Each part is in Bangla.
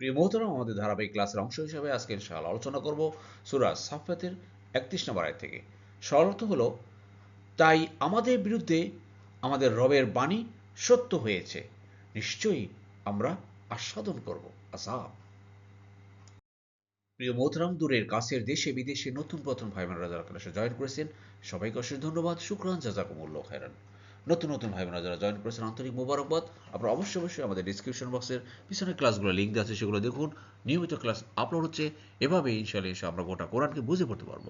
প্রিয় মোহতরম আমাদের ধারাবাহিক ক্লাসের অংশ হিসাবে আজকে ইনশাআল্লাহ আলোচনা করব সুরা সাফাতের একত্রিশ নম্বর আয় থেকে। সরলর্থ হলো, তাই আমাদের বিরুদ্ধে আমাদের রবের বাণী সত্য হয়েছে, নিশ্চয়ই আমরা আস্বাদন করব আসাব প্রিয় মোহতরাম দূরের, কাছের, দেশে বিদেশে নতুন প্রথম ভাই বোনেরা যারা ক্লাসে জয়েন করেছেন, সবাইকে অশেষ ধন্যবাদ, শুক্রান জাজাকুমুল্ল খায়রান। নতুন নতুন ভাই বোনেরা যারা জয়েন করেছেন, আন্তরিক মোবারকবাদ। আপনারা অবশ্যই অবশ্যই আমাদের ডিসক্রিপশন বক্সের পিছনে ক্লাসগুলো লিঙ্ক আছে, সেগুলো দেখুন। নিয়মিত ক্লাস আপলোড হচ্ছে। এভাবে ইনশাল্লাহ এসে আমরা গোটা কোরআনকে বুঝে পড়তে পারব।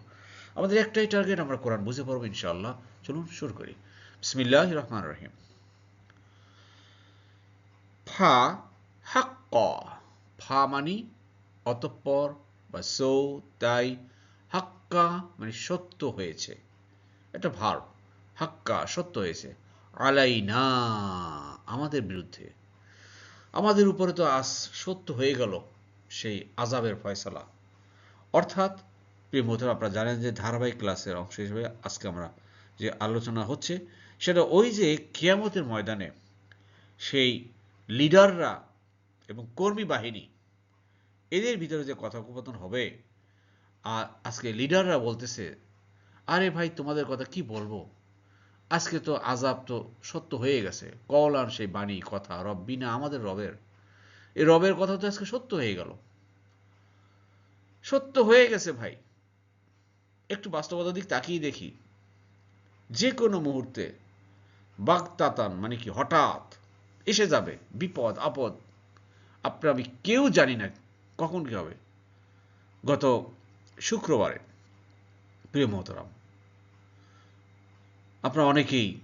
আমাদের একটাই টার্গেট আমরা কোরআন বুঝে পড়ব ইনশাআল্লাহ। চলুন শুরু করি। বিসমিল্লাহ রহমান রহিম। ফা, হাক্ক। ফা মানি অতঃপর বা সৌ, তাই হাক্কা মানে সত্য হয়েছে। এটা ভার হাক্কা, সত্য হয়েছে। আলাই না আমাদের বিরুদ্ধে। আমাদের উপরে তো আজ সত্য হয়ে গেল সেই আজাবের ফয়সালা। অর্থাৎ, প্রিয় আপনারা জানেন যে ধারাবাহিক ক্লাসের অংশ হিসেবে আজকে আমরা যে আলোচনা হচ্ছে, সেটা ওই যে কিয়ামতের ময়দানে সেই লিডাররা এবং কর্মী বাহিনী, এদের ভিতরে যে কথোপকথন হবে আর আজকে লিডাররা বলতেছে, আরে ভাই, তোমাদের কথা কি বলব? আজকে তো আজাব তো সত্য হয়ে গেছে। কলার সেই বাণী কথা রব্বি না আমাদের রবের। এই রবের কথা তো আজকে সত্য হয়ে গেল। সত্য হয়ে গেছে ভাই। একটু বাস্তবতার দিক তাকিয়ে দেখি। যে কোনো মুহূর্তে বাগতাতান মানে কি হঠাৎ এসে যাবে, বিপদ, আপদ। আপনি আমি কেউ জানি না কখন কি হবে। গত শুক্রবারে, প্রিয় মহতরাম আপনারা অনেকেই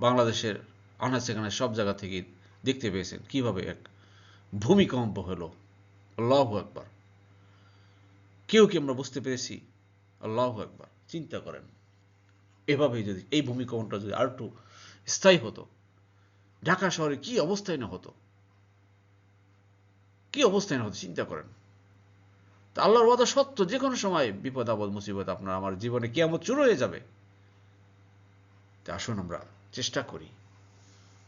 বাংলাদেশের আনাচ সেখানে সব জায়গা থেকে দেখতে পেয়েছেন কীভাবে এক ভূমিকম্প হলো। আল্লাহ একবার কেউ কি আমরা বুঝতে পেরেছি? আল্লাহ একবার চিন্তা করেন। এভাবেই যদি এই ভূমিকম্পটা যদি আর একটু স্থায়ী হতো, ঢাকা শহরে কি অবস্থায় না হতো? কি অবস্থায় না হতো? চিন্তা করেন। তা আল্লাহর কথা সত্য যে কোনো সময় বিপদ, আপদ, মুসিবত আপনার, আমার জীবনে কেমন চুর হয়ে যাবে। তা আসুন আমরা চেষ্টা করি।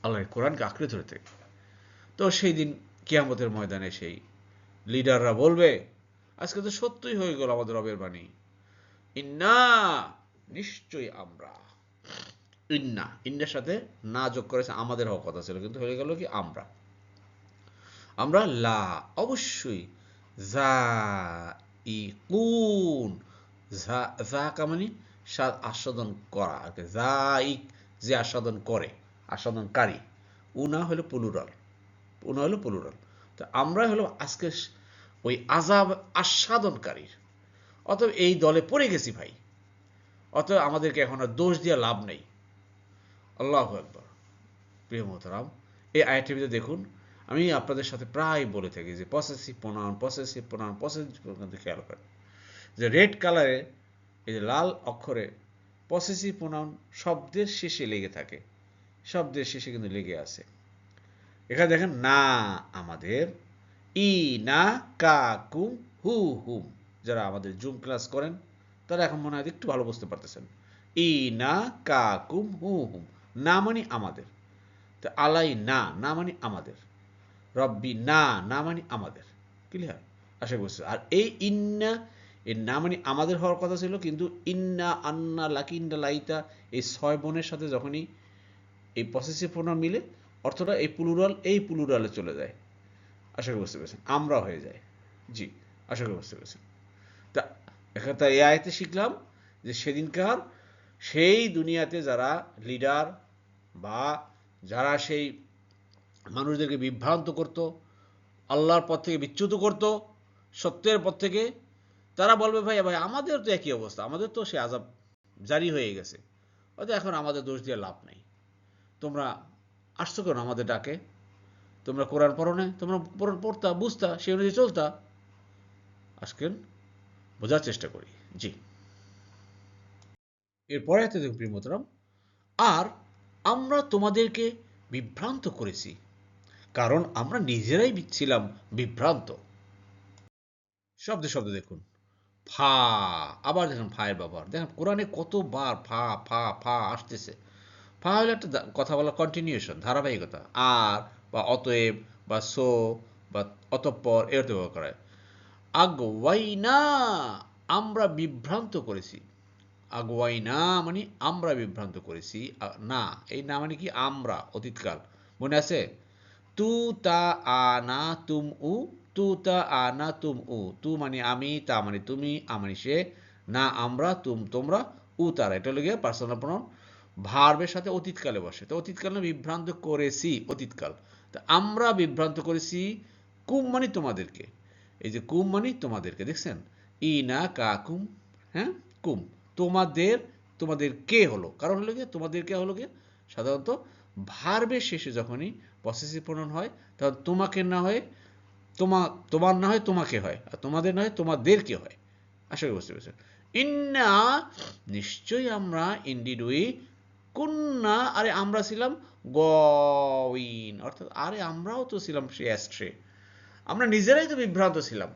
আল্লাহর কোরআনকে আঁকড়ে ধরতে। তো সেই দিন কিয়ামতের ময়দানে সেই লিডাররা বলবে, আজকে তো সত্যই হয়ে গেল আমাদের রবের বাণী। ইন্না নিশ্চয়ই আমরা। ইন্না, ইন্নার সাথে না যোগ করেছে আমাদের হওয়ার কথা ছিল, কিন্তু হয়ে গেল কি আমরা। আমরা লা, অবশ্যই যা ই কুন যা কামানি স্বাদ আস্বাদন করা, আর জাইক যে আস্বাদন করে, আস্বাদনকারী, উনা হলো পুলুরাল উনা হলো পুলুরাল তো আমরা হলো আজকে ওই আজাব আস্বাদনকারীর। অতএব এই দলে পড়ে গেছি ভাই। অতএব আমাদেরকে এখন আর দোষ দিয়ে লাভ নেই। আল্লাহ একবার প্রিয় মোহতারাম, এই আয়টির ভিতরে দেখুন, আমি আপনাদের সাথে প্রায় বলে থাকি যে possessive pronoun possessive pronoun possessive pronoun খেয়াল করেন যে রেড কালারে এই যে লাল অক্ষরে পসেসিভ প্রোনাউন শব্দের শেষে লেগে থাকে। শব্দের শেষে কিন্তু লেগে আছে। এখানে দেখেন, না আমাদের, ই না কা কুম হু হুম। যারা আমাদের জুম ক্লাস করেন, তারা এখন মনে হয় একটু ভালো বুঝতে পারতেছেন। ই না কা কুম হু হুম। না মানে আমাদের। তো আলাই না না মানে আমাদের। রব্বি না না মানে আমাদের। ক্লিয়ার আশা করছি। আর এই ইন্না এর না মানে আমাদের হওয়ার কথা ছিল, কিন্তু ইন্না আন্না লাকিন্না লাইতা, এই ছয় বোনের সাথে যখনই এই পসেসিভ প্রোনাউন মিলে, অর্থটা এই পুলুরাল এই পুলুরালে চলে যায়। আশা করি বুঝতে পেরেছেন। আমরা হয়ে যায় জি, আশা করি বুঝতে পেরেছেন। তা, এখানে তা এই আয়তে শিখলাম যে সেদিনকার সেই দুনিয়াতে যারা লিডার বা যারা সেই মানুষদেরকে বিভ্রান্ত করত, আল্লাহর পথ থেকে বিচ্যুত করত, সত্যের পথ থেকে তারা বলবে ভাই ভাই আমাদের তো একই অবস্থা। আমাদের তো সে আজাব জারি হয়ে গেছে। হয়তো এখন আমাদের দোষ দিয়ে লাভ নেই। তোমরা আসছো কেন আমাদের ডাকে? তোমরা কোরআন পড়ো না? তোমরা কোরআন পড়তা, বুঝতা সে অনুযায়ী চলতা? আজকের বোঝার চেষ্টা করি। জি। এরপরে এত প্রিয় আর আমরা তোমাদেরকে বিভ্রান্ত করেছি। কারণ আমরা নিজেরাই ছিলাম বিভ্রান্ত। শব্দে শব্দ দেখুন। ফা, আবার দেখুন ফায়ের ব্যবহার। দেখেন কোরআনে কতবার ফা ফা ফা আসতেছে। ফা হলো একটা কথা বলা কন্টিনিউশন ধারাবাহিকতা। আর বা অতএব বা সো বা অতঃপর এর ব্যবহার করা হয়। আগওয়াইনা আমরা বিভ্রান্ত করেছি। আগওয়াইনা মানে আমরা বিভ্রান্ত করেছি। না, এই না মানে কি আমরা, অতীতকাল। মনে আছে? তু তা আনা তুম উ তু তা আনা তুম উ। তু মানে আমি, তা মানে তুমি, আ মানে সে, না আমরা, তুম তোমরা, উ তারা। এটা হলো গিয়ে পার্সোনাল প্রনাউন ভার্বের সাথে অতীতকালে বসে। তো অতীতকালে বিভ্রান্ত করেছি, অতীতকাল। তা আমরা বিভ্রান্ত করেছি কুম মানে তোমাদেরকে। এই যে কুম মানে তোমাদেরকে, দেখছেন? ই না কা কুম হ্যাঁ? কুম। তোমাদের তোমাদের কে হলো? কারণ হলো গিয়ে তোমাদের কে হলো গিয়ে? সাধারণত ভার্বের শেষে যখনই পসেসিভ প্রণয়ন হয়, তখন তোমাকে না হয় তোমা, তোমার না হয় তোমাকে হয়, আর তোমাদের না হয় তোমাদেরকে হয়। আশা করি বুঝতে পেরেছেন। ইন্না, নিশ্চয়ই আমরা ইন্ডিড উই কুন্না, আরে আমরা ছিলাম গইন অর্থাৎ আরে আমরাও তো ছিলাম সে অ্যাস্ট্রে। আমরা নিজেরাই তো বিভ্রান্ত ছিলাম।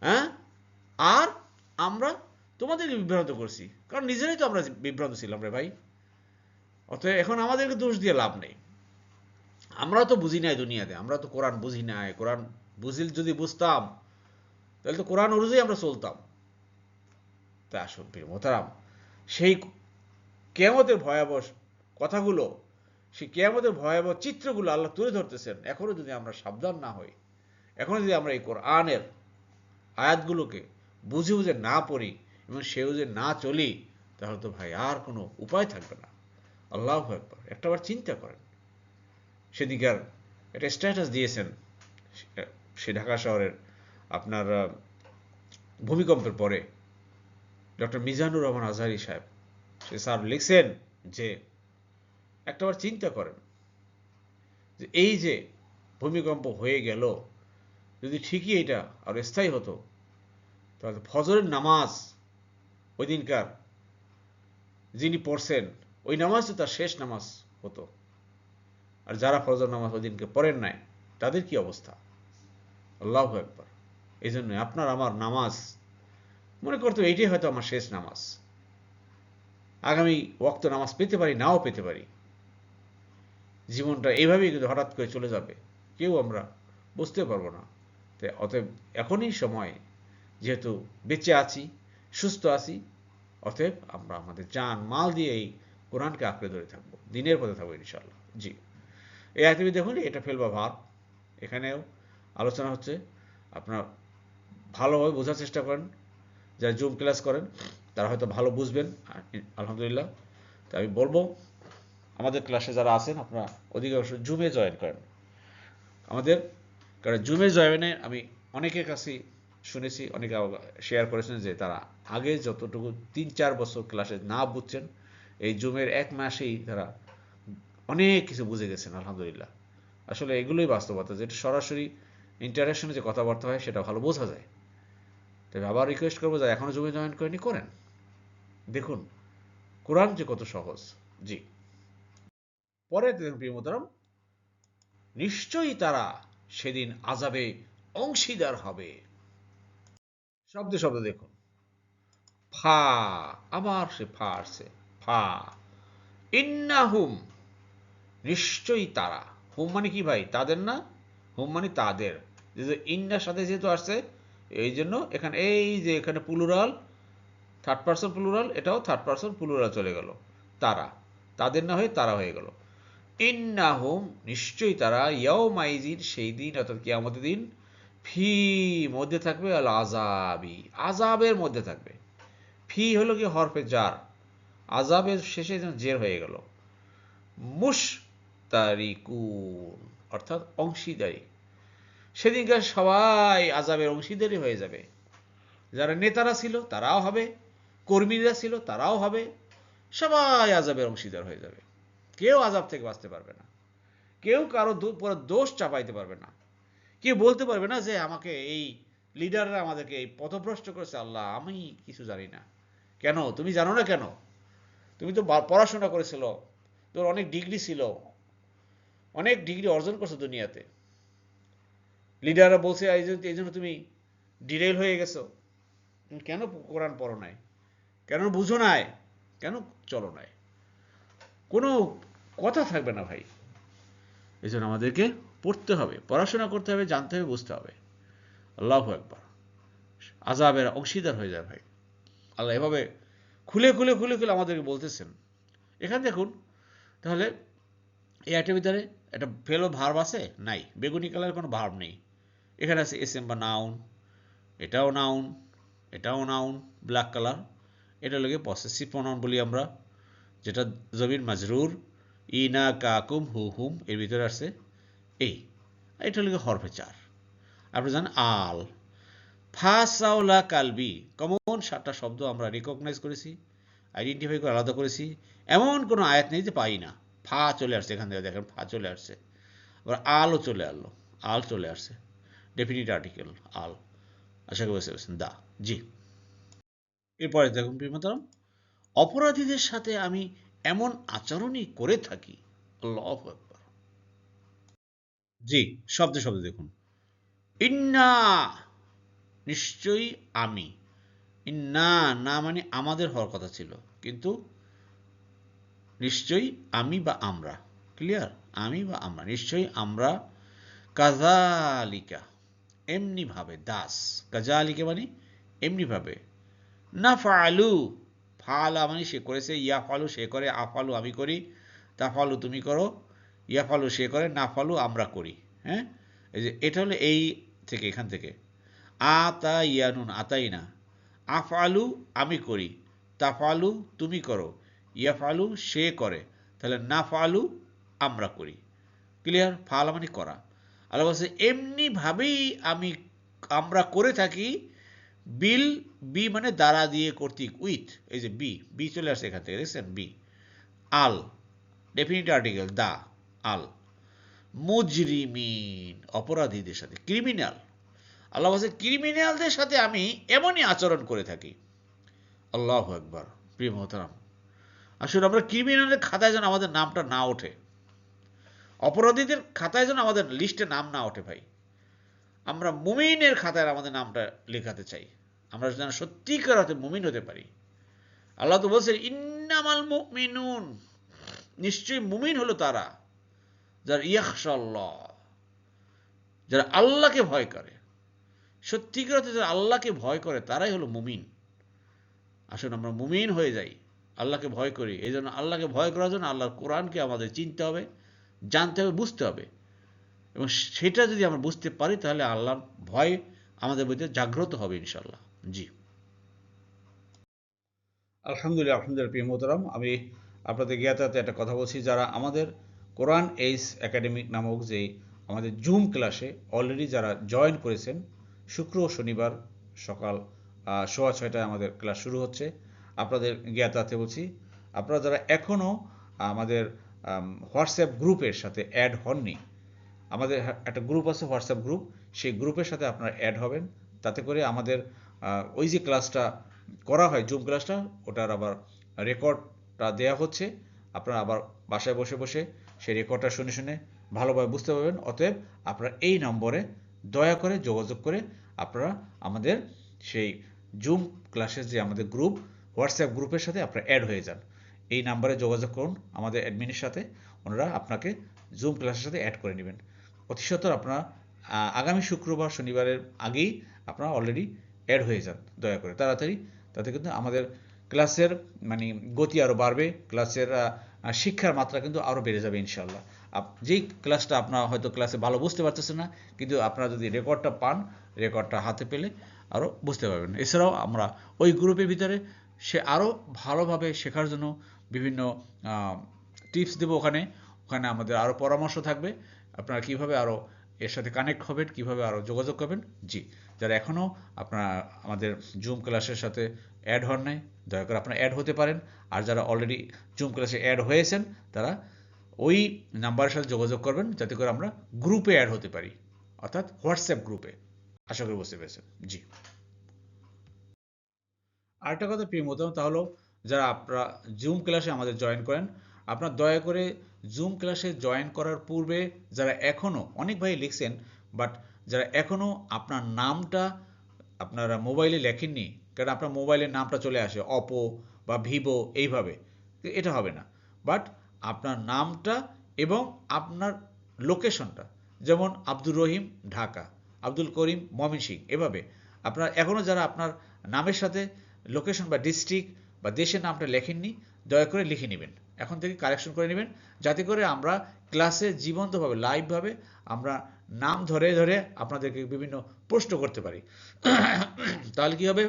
হ্যাঁ? আর আমরা তোমাদেরকে বিভ্রান্ত করছি। কারণ নিজেরাই তো আমরা বিভ্রান্ত ছিলাম রে ভাই। অতএব এখন আমাদেরকে দোষ দিয়ে লাভ নেই। আমরা তো বুঝি নাই দুনিয়াতে, আমরা তো কোরআন বুঝি নাই, কোরআন বুঝিল যদি বুঝতাম, তাহলে তো কোরআন অনুযায়ী আমরা চলতাম। তা আসুন প্রিয় মোতারাম সেই কেয়ামতের ভয়াবহ কথাগুলো, সেই কেয়ামতের ভয়াবহ চিত্রগুলো আল্লাহ তুলে ধরতেছেন, এখনও যদি আমরা সাবধান না হই, এখনও যদি আমরা এই কোরআনের আয়াতগুলোকে বুঝে বুঝে না পড়ি এবং সে বুঝে না চলি, তাহলে তো ভাই আর কোনো উপায় থাকবে না। আল্লাহ একবার একটাবার চিন্তা করেন। সেদিকার একটা স্ট্যাটাস দিয়েছেন সে- ঢাকা শহরের আপনার ভূমিকম্পের পরে। ডক্টর মিজানুর রহমান আজহারি সাহেব, সে স্যার লিখছেন যে একটাবার চিন্তা করেন যে এই যে ভূমিকম্প হয়ে গেল, যদি ঠিকই এটা আর স্থায়ী হতো, তাহলে ফজরের নামাজ ওই দিনকার যিনি পড়ছেন, ওই নামাজ তো তার শেষ নামাজ হতো। আর যারা ফজর নামাজ ওই দিনকে পড়েন নাই, তাদের কি অবস্থা? আল্লাহ একবার এই জন্য আপনার আমার নামাজ, মনে করতো এইটাই হয়তো আমার শেষ নামাজ। আগামী ওক্ত নামাজ পেতে পারি, নাও পেতে পারি। জীবনটা এইভাবেই কিন্তু হঠাৎ করে চলে যাবে। কেউ আমরা বুঝতে পারব না। তাই অতএব এখনই সময়, যেহেতু বেঁচে আছি, সুস্থ আছি, অতএব আমরা আমাদের জান, মাল দিয়ে এই কোরআনকে আঁকড়ে ধরে থাকব। দিনের পথে থাকব ইনশাল্লাহ জি। এই আয়তবি দেখুন, এটা ফেলবা ভাব এখানেও আলোচনা হচ্ছে। আপনার ভালোভাবে বোঝার চেষ্টা করেন। যারা জুম ক্লাস করেন, তারা হয়তো ভালো বুঝবেন। আলহামদুলিল্লাহ। তো আমি বলব, আমাদের ক্লাসে যারা আছেন, আপনারা অধিকাংশ জুমে জয়েন করেন। আমাদের কারণ জুমে জয়েনে আমি অনেকের কাছে শুনেছি, অনেকে শেয়ার করেছেন যে তারা আগে যতটুকু তিন চার বছর ক্লাসে না বুঝছেন, এই জুমের এক মাসেই তারা অনেক কিছু বুঝে গেছেন, আলহামদুলিল্লাহ। আসলে এগুলোই বাস্তবতা যেটা সরাসরি ইন্টারাকশনে যে কথাবার্তা হয়, সেটা ভালো বোঝা যায়। তবে আবার রিকোয়েস্ট করব যে এখনও জমি জয়েন করেনি করেন। দেখুন, কোরআন যে কত সহজ, জি। পরে দেখুন, প্রিয় মোতারাম নিশ্চয়ই তারা সেদিন আজাবে অংশীদার হবে। শব্দ শব্দ দেখুন, ফা, আবার সে ফা আসছে, ফা। ইন্নাহুম নিশ্চয়ই তারা। হুম মানে কি ভাই? তাদের না? হুম মানে তাদের। যেহেতু ইন্নার সাথে যেহেতু আসছে, এই জন্য এখানে এই যে এখানে পুলুরাল থার্ড পার্সন প্লুরাল এটাও থার্ড পার্সন প্লুরাল চলে গেল। তারা। তাদের না হয়ে তারা হয়ে গেল। ইন্না হোম নিশ্চয়ই তারা ইয়াও মাইজিন সেই দিন অর্থাৎ কিয়ামতের দিন, ফি মধ্যে থাকবে আল আজাবি আজাবের মধ্যে থাকবে। ফি হলো কি হরফে জার। আজাবের শেষে জের হয়ে গেল। মুশ তারিকুন অর্থাৎ অংশীদারি। সেদিনকার সবাই আজাবের অংশীদারি হয়ে যাবে। যারা নেতারা ছিল, তারাও হবে। কর্মীরা ছিল, তারাও হবে। সবাই আজাবের অংশীদার হয়ে যাবে। কেউ আজাব থেকে বাঁচতে পারবে না। কেউ কারও পরে দোষ চাপাইতে পারবে না। কেউ বলতে পারবে না যে, আমাকে এই লিডাররা আমাদেরকে এই পথভ্রষ্ট করেছে, আল্লাহ, আমি কিছু জানি না। কেন? তুমি জানো না কেন? তুমি তো পড়াশোনা করেছিল। তোর অনেক ডিগ্রি ছিল। অনেক ডিগ্রি অর্জন করছ দুনিয়াতে। লিডাররা বলছে, এই জন্য তুমি ডিরেল হয়ে গেছো। কেন কোরআন পড়ো নাই? কেন বুঝো নাই? কেন চলো নাই? কোনো কথা থাকবে না ভাই। এই জন্য আমাদেরকে পড়তে হবে, পড়াশোনা করতে হবে, জানতে হবে, বুঝতে হবে। আল্লাহ একবার আজাবের অংশীদার হয়ে যায় ভাই। আল্লাহ এভাবে খুলে খুলে খুলে খুলে আমাদেরকে বলতেছেন। এখানে দেখুন, তাহলে এই একটা ভিতরে একটা ফেলো ভার্ব আছে? নাই। বেগুনি কালারের কোনো ভার্ব নেই। এখানে আছে এস বা নাউন এটাও নাউন এটাও নাউন ব্ল্যাক কালার এটা লাগে পসেসিভ প্রনাউন বলি আমরা, যেটা জমির মাজরুর, ইনা কাকুম হু হুম, এর ভিতরে আছে এই। এটা লাগে হরফে চার আপনি জানেন আল। ফাসাউলা কালবি কমন সাতটা শব্দ আমরা রিকগনাইজ করেছি আইডেন্টিফাই করে আলাদা করেছি। এমন কোনো আয়াত নেই যে পাই না। ফা চলে আসছে, এখান থেকে দেখেন ফা চলে আসছে। আবার আলও চলে আসলো, আল চলে আসছে। ডেফিনিট আর্টিকেল আল। আশা করি বুঝতে দা, জি। এরপরে দেখুন প্রিয়তরম অপরাধীদের সাথে আমি এমন আচরণই করে থাকি আকবার। জি, শব্দে শব্দে দেখুন। ইন্না, নিশ্চয়ই আমি। ইন্না, না মানে আমাদের হওয়ার কথা ছিল, কিন্তু নিশ্চয়ই আমি বা আমরা। ক্লিয়ার আমি বা আমরা। নিশ্চয়ই আমরা। কাজালিকা। এমনি ভাবে, দাস। কাজালিকা মানে এমনি ভাবে। না ফালু ফালা মানে সে করেছে ইয়া ফালু সে করে, আফালু আমি করি তা ফালু তুমি করো ইয়া ফালু সে করে না ফালু আমরা করি। হ্যাঁ? এই যে, এটা হলো এই থেকে, এখান থেকে। আ তা ইয়ানুন আতাই না আফালু আমি করি, তাফালু তুমি করো। ইয়াফালু সে করে। তাহলে না ফালু আমরা করি। ক্লিয়ার ফাল মানে করা। আল্লাহ বলছে, এমনিভাবেই আমি আমরা করে থাকি, বিল, বি মানে দ্বারা দিয়ে কর্তৃক, উইথ। এই যে বি বি চলে আসছে এখান থেকে, দেখছেন? বি। আল ডেফিনিট আর্টিকেল দা, আল। মুজরিমিন, অপরাধীদের সাথে ক্রিমিনাল আল্লাহ বলছে ক্রিমিনালদের সাথে আমি এমনই আচরণ করে থাকি। আল্লাহ একবার প্রিয় মোহতারাম আসলে আমরা ক্রিমিনালের খাতায় যেন আমাদের নামটা না ওঠে। অপরাধীদের খাতায় যেন আমাদের লিস্টে নাম না ওঠে ভাই। আমরা মুমিনের খাতায় আমাদের নামটা লেখাতে চাই। আমরা যেন সত্যিকার অর্থে মুমিন হতে পারি। আল্লাহ তো বলছেন, ইন্নামাল মুমিনুন। নিশ্চয়ই মুমিন হলো তারা যারা ইয়াকশাল্লাহ যারা আল্লাহকে ভয় করে। সত্যিকার অর্থে যারা আল্লাহকে ভয় করে, তারাই হলো মুমিন। আসুন আমরা মুমিন হয়ে যাই। আল্লাহকে ভয় করি। এই জন্য আল্লাহকে ভয় করার জন্য আল্লাহর কোরআনকে আমাদের চিনতে হবে, জানতে হবে, বুঝতে হবে। এবং সেটা যদি আমরা বুঝতে পারি, তাহলে আল্লাহর ভয় আমাদের মধ্যে জাগ্রত হবে ইনশাল্লাহ জি। আলহামদুলিল্লাহ আলহামদুলিল্লাহ, প্রিয় মোহতারাম, আমি আপনাদের জ্ঞাতাতে একটা কথা বলছি। যারা আমাদের কোরআন এইস একাডেমিক নামক যে আমাদের জুম ক্লাসে অলরেডি যারা জয়েন করেছেন, শুক্র ও শনিবার সকাল সোয়া ছয়টায় আমাদের ক্লাস শুরু হচ্ছে। আপনাদের জ্ঞাতাতে বলছি। আপনারা যারা এখনও আমাদের হোয়াটসঅ্যাপ গ্রুপের সাথে অ্যাড হননি, আমাদের একটা গ্রুপ আছে হোয়াটসঅ্যাপ গ্রুপ, সেই গ্রুপের সাথে আপনারা অ্যাড হবেন। তাতে করে আমাদের ওই যে ক্লাসটা করা হয়, জুম ক্লাসটা, ওটার আবার রেকর্ডটা দেয়া হচ্ছে। আপনারা আবার বাসায় বসে বসে সেই রেকর্ডটা শুনে শুনে ভালোভাবে বুঝতে পারবেন। অতএব আপনারা এই নম্বরে দয়া করে যোগাযোগ করে আপনারা আমাদের সেই জুম ক্লাসের যে আমাদের গ্রুপ হোয়াটসঅ্যাপ গ্রুপের সাথে আপনারা অ্যাড হয়ে যান। এই নাম্বারে যোগাযোগ করুন আমাদের অ্যাডমিনের সাথে, ওনারা আপনাকে জুম ক্লাসের সাথে অ্যাড করে নেবেন। অতি সত্বর আপনারা আগামী শুক্রবার, শনিবারের আগেই আপনারা অলরেডি অ্যাড হয়ে যান, দয়া করে। তাড়াতাড়ি, তাতে কিন্তু আমাদের ক্লাসের মানে গতি আরও বাড়বে ক্লাসের শিক্ষার মাত্রা কিন্তু আরও বেড়ে যাবে ইনশাল্লাহ যেই ক্লাসটা আপনারা হয়তো ক্লাসে ভালো বুঝতে পারতেছেন না, কিন্তু আপনারা যদি রেকর্ডটা পান রেকর্ডটা হাতে পেলে আরও বুঝতে পারবেন। এছাড়াও আমরা ওই গ্রুপের ভিতরে সে আরও ভালোভাবে শেখার জন্য বিভিন্ন টিপস দেবো ওখানে। ওখানে আমাদের আরও পরামর্শ থাকবে। আপনারা কীভাবে আরও এর সাথে কানেক্ট হবেন, কীভাবে আরও যোগাযোগ করবেন? জি। যারা এখনও আপনারা আমাদের জুম ক্লাসের সাথে অ্যাড হন নাই, দয়া করে আপনারা অ্যাড হতে পারেন। আর যারা অলরেডি জুম ক্লাসে অ্যাড হয়েছেন, তারা ওই নাম্বারের সাথে যোগাযোগ করবেন, যাতে করে আমরা গ্রুপে অ্যাড হতে পারি। অর্থাৎ হোয়াটসঅ্যাপ গ্রুপে আশা করি বুঝতে পেরেছেন। জি। আরেকটা কথা প্রিয় মতো তা হলো যারা আপনারা জুম ক্লাসে আমাদের জয়েন করেন, আপনার দয়া করে জুম ক্লাসে জয়েন করার পূর্বে যারা এখনও অনেক ভাই লিখছেন বাট যারা এখনও আপনার নামটা আপনারা মোবাইলে লেখেননি, কারণ আপনার মোবাইলের নামটা চলে আসে অপো বা ভিভো এইভাবে এটা হবে না। বাট আপনার নামটা এবং আপনার লোকেশনটা যেমন আব্দুর রহিম ঢাকা, আব্দুল করিম ময়মনসিং এভাবে। আপনার এখনও যারা আপনার নামের সাথে লোকেশন বা ডিস্ট্রিক্ট বা দেশের নামটা লেখেননি, দয়া করে লিখে নেবেন। এখন থেকে কালেকশন করে নেবেন, যাতে করে আমরা ক্লাসে জীবন্তভাবে লাইভভাবে আমরা নাম ধরে ধরে আপনাদেরকে বিভিন্ন প্রশ্ন করতে পারি। তাহলে কি হবে?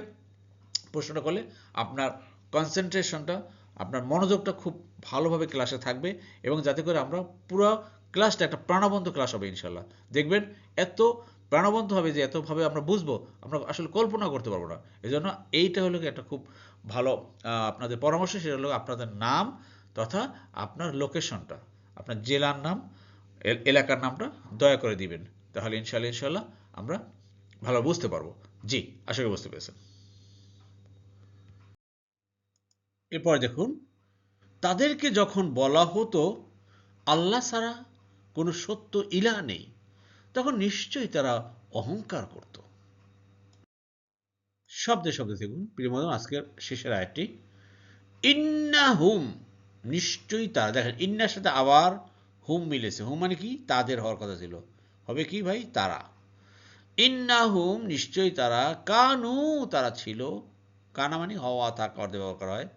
প্রশ্নটা করলে আপনার কনসেন্ট্রেশনটা আপনার মনোযোগটা খুব ভালোভাবে ক্লাসে থাকবে এবং যাতে করে আমরা পুরো ক্লাসটা একটা প্রাণবন্ত ক্লাস হবে ইনশাল্লাহ দেখবেন এত প্রাণবন্ত হবে যে এতভাবে আমরা বুঝব, আমরা আসলে কল্পনা করতে পারব না। এই জন্য এইটা হলো একটা খুব ভালো আপনাদের পরামর্শ, সেটা হলো আপনাদের নাম তথা আপনার লোকেশনটা আপনার জেলার নাম এলাকার নামটা দয়া করে দিবেন। তাহলে ইনশাল্লাহ ইনশাল্লাহ আমরা ভালো বুঝতে পারব। জি, আশা করি বুঝতে পেরেছেন। এরপর দেখুন, তাদেরকে যখন বলা হতো, আল্লাহ ছাড়া কোনো সত্য ইলা নেই। তখন নিশ্চয়ই তারা অহংকার করত। শব্দে শব্দে দেখুন প্রিয়মদন আজকের শেষের আয়টি ইন্না হুম, নিশ্চয়ই তারা, দেখেন, ইন্নার সাথে আবার হুম মিলেছে। হুম মানে কি? তাদের হওয়ার কথা ছিল। হবে কি ভাই? তারা। ইন্না হুম, নিশ্চয়ই তারা। কানু, তারা ছিল। কানা মানে হওয়া, থাকা অর্থে ব্যবহার করা হয়।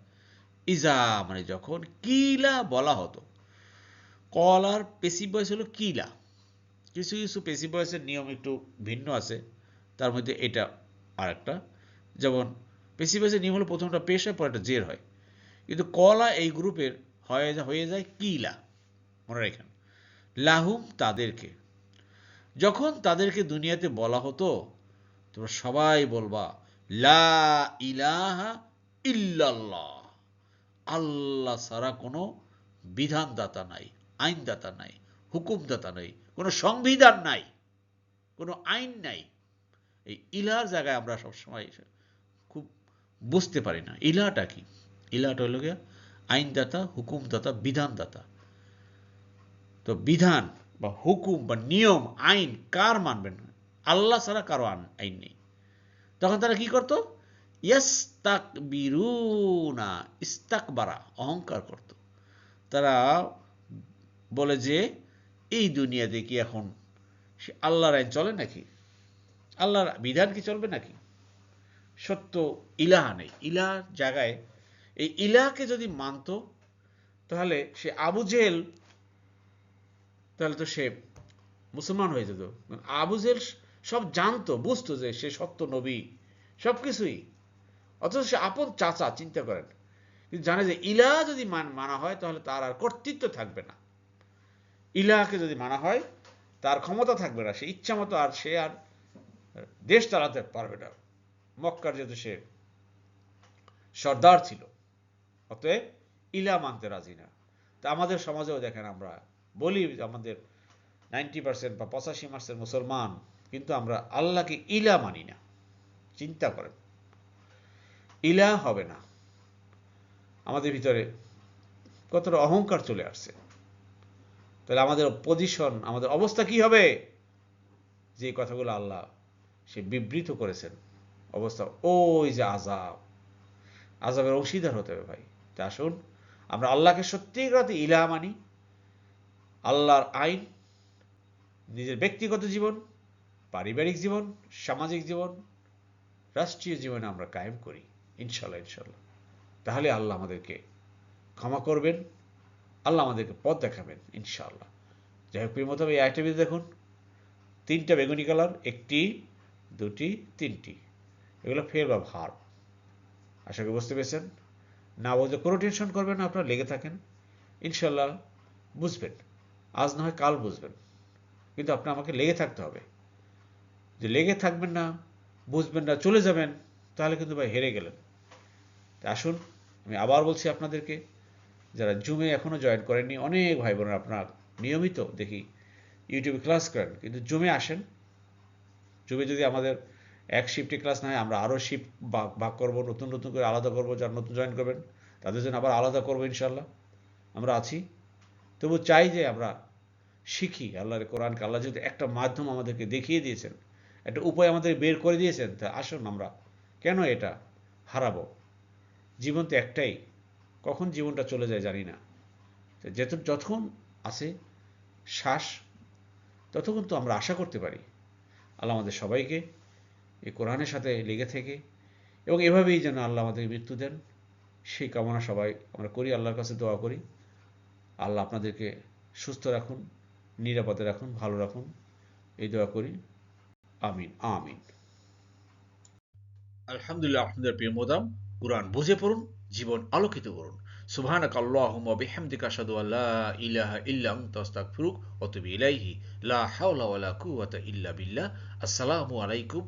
ইজা মানে যখন কিলা বলা হতো। কলার পেসিভ বয়স হলো কিলা। কিছু কিছু পেসিভ বয়সের নিয়ম একটু ভিন্ন আছে। তার মধ্যে এটা আরেকটা। যেমন পেসিভ বয়সের নিয়ম হলো প্রথমটা পেশ পরে একটা জের হয়। কিন্তু কলা এই গ্রুপের হয়ে হয়ে যায় কিলা। মনে রাখেন। লাহুম তাদেরকে। যখন তাদেরকে দুনিয়াতে বলা হতো, তোমরা সবাই বলবা, লা ইলাহা ইল্লাল্লাহ। আল্লাহ ছাড়া কোনো বিধানদাতা নাই, আইনদাতা নাই। হুকুমদাতা নাই, কোনো সংবিধান নাই, কোনো আইন নাই। এই ইলার জায়গায় আমরা সবসময় খুব বুঝতে পারি না। ইলাটা কি? ইলাটা হলো গিয়া আইনদাতা, হুকুমদাতা, বিধানদাতা। তো বিধান বা হুকুম বা নিয়ম, আইন কার মানবেন? আল্লাহ ছাড়া কারও আইন নেই। তখন তারা কি করতো? ইস্তাক বিরুনা ইস্তাকবারা, অহংকার করত। তারা বলে যে এই দুনিয়াতে কি এখন সে আল্লাহর আইন চলে নাকি? আল্লাহর বিধান কি চলবে নাকি? সত্য ইলাহা নেই। ইলাহ জায়গায়, এই ইলাহকে যদি মানত, তাহলে সে আবু জেল তাহলে তো সে মুসলমান হয়ে যেত। আবু জেল সব জানতো, বুঝতো যে সে সত্য নবী সব কিছুই অথচ সে আপন চাচা, চিন্তা করেন। কিন্তু জানে যে ইলা যদি মানা হয়, তাহলে তার আর কর্তৃত্ব থাকবে না। ইলাকে যদি মানা হয়, তার ক্ষমতা থাকবে না, সে ইচ্ছা মতো আর সে আর দেশ চালাতে পারবে না। মক্কার যেহেতু সে সর্দার ছিল, অতএব ইলা মানতে রাজি না। তা আমাদের সমাজেও দেখেন আমরা বলি আমাদের নাইনটি পার্সেন্ট বা পঁচাশি পার্সেন্ট মুসলমান কিন্তু আমরা আল্লাহকে ইলা মানি না। চিন্তা করেন। ইলা হবে না। আমাদের ভিতরে কতটা অহংকার চলে আসছে। তাহলে আমাদের পজিশন আমাদের অবস্থা কি হবে? যে কথাগুলো আল্লাহ সে বিবৃত করেছেন। অবস্থা ওই যে আজাব আজাবের অংশীদার হতে হবে ভাই। তা আসুন, আমরা আল্লাহকে সত্যি সত্যিকারতে ইলা মানি। আল্লাহর আইন, নিজের ব্যক্তিগত জীবন, পারিবারিক জীবন, সামাজিক জীবন, রাষ্ট্রীয় জীবনে আমরা কায়েম করি ইনশাল্লাহ ইনশাল্লাহ তাহলে আল্লাহ আমাদেরকে ক্ষমা করবেন। আল্লাহ আমাদেরকে পথ দেখাবেন, ইনশাআল্লাহ। যাই হোক মতো এই আইটেমে দেখুন। তিনটা বেগুনি কালার, একটি, দুটি, তিনটি। এগুলো ফের বা ভার। আশা করি বুঝতে পেরেছেন। না বলতে কোনো টেনশন করবেন না, আপনারা লেগে থাকেন। ইনশাল্লাহ বুঝবেন। আজ না হয় কাল বুঝবেন। কিন্তু আপনার আমাকে লেগে থাকতে হবে। যে লেগে থাকবেন না, বুঝবেন না, চলে যাবেন, তাহলে কিন্তু ভাই হেরে গেলেন। আসুন, আমি আবার বলছি আপনাদেরকে যারা জুমে এখনও জয়েন করেননি, অনেক ভাই বোনেরা আপনার নিয়মিত দেখি ইউটিউবে ক্লাস করেন, কিন্তু জুমে আসেন। জুমে যদি আমাদের এক শিফটে ক্লাস না হয়, আমরা আরও শিফট ভাগ করব, নতুন নতুন করে আলাদা করব, যারা নতুন জয়েন করবেন, তাদের জন্য আবার আলাদা করব ইনশাল্লাহ আমরা আছি। তবু চাই যে আমরা শিখি, আল্লাহর কোরআনকে আল্লাহ যদি একটা মাধ্যম আমাদেরকে দেখিয়ে দিয়েছেন, একটা উপায় আমাদের বের করে দিয়েছেন, তা আসুন আমরা কেন এটা হারাবো? জীবন তো একটাই। কখন জীবনটা চলে যায় জানি না। যেত, যতক্ষণ আছে শ্বাস, ততক্ষণ তো আমরা আশা করতে পারি। আল্লাহ আমাদের সবাইকে এই কোরআনের সাথে লেগে থেকে এবং এভাবেই যেন আল্লাহ আমাদের মৃত্যু দেন। সেই কামনা সবাই আমরা করি, আল্লাহর কাছে দোয়া করি। আল্লাহ আপনাদেরকে সুস্থ রাখুন, নিরাপদে রাখুন, ভালো রাখুন। এই দোয়া করি। আমিন আমিন। আলহামদুলিল্লাহ আপনাদের প্রিয় মোদাম, কোরআন বুঝে পড়ুন জীবন আলোকিত করুন। সুবহানাক আসসালামু আলাইকুম